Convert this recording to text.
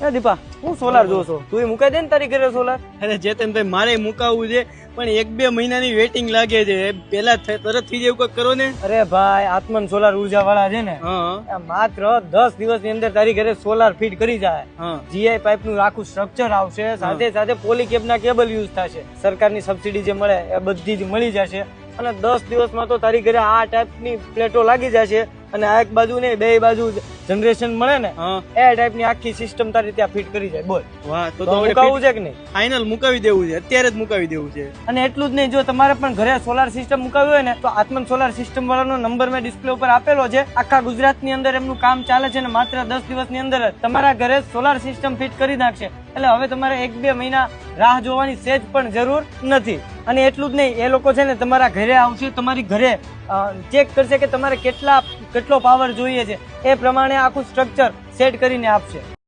એ દીપા હું સોલાર જોઉં છું. તું એ મુકાઈ દે ને તારી ઘરે સોલાર અરે ચેતનભાઈ મારે મુકાવવું છે પણ એક બે મહિનાની વેટિંગ લાગે છે. પેલા તરત થઈ જાય એવું કંઈક કરો ને. અરે ભાઈ આત્મન સોલાર ઊર્જા વાળા છે ને. માત્ર દસ દિવસની અંદર તારી ઘરે સોલાર ફિટ કરી જાય. જીઆઈ પાઇપનું આખું સ્ટ્રક્ચર આવશે સાથે સાથે પોલી કેબના કેબલ યુઝ થશે. સરકારની સબસિડી જે મળે એ બધી જ મળી જશે. અને દસ દિવસમાં તો તારી ઘરે આ ટાઈપની પ્લેટો લાગી જશે અને આ એક બાજુ નહીં બે બાજુ જનરેશન મળે ને એ ટાઈપની આખી સિસ્ટમ તારી ત્યાં ફિટ કરી જાય બોલ. વાહ તો મુકાવવું છે કે નહીં? ફાઇનલ મુકાવી દેવું છે અત્યારે જ મુકાવી દેવું છે. અને એટલું જ નહીં જો તમારે પણ ઘરે સોલાર સિસ્ટમ મુકાવી હોય ને તો આત્મન સોલાર સિસ્ટમ વાળાનો નંબર મેં ડિસ્પ્લે ઉપર આપેલો છે. આખા ગુજરાતની અંદર એમનું કામ ચાલે છે ને માત્ર દસ દિવસની અંદર તમારા ઘરે સોલાર સિસ્ટમ ફિટ કરી નાખશે. એટલે હવે તમારે એક બે મહિના રાહ જોવાની સેજ પણ જરૂર નથી. અને એટલું જ નહીં, એ લોકો છે ને તમારા ઘરે આવશે, તમારી ઘરે ચેક કરશે કે તમારે કેટલા, કેટલો પાવર જોઈએ છે. એ પ્રમાણે આખું સ્ટ્રક્ચર સેટ કરીને આપશે.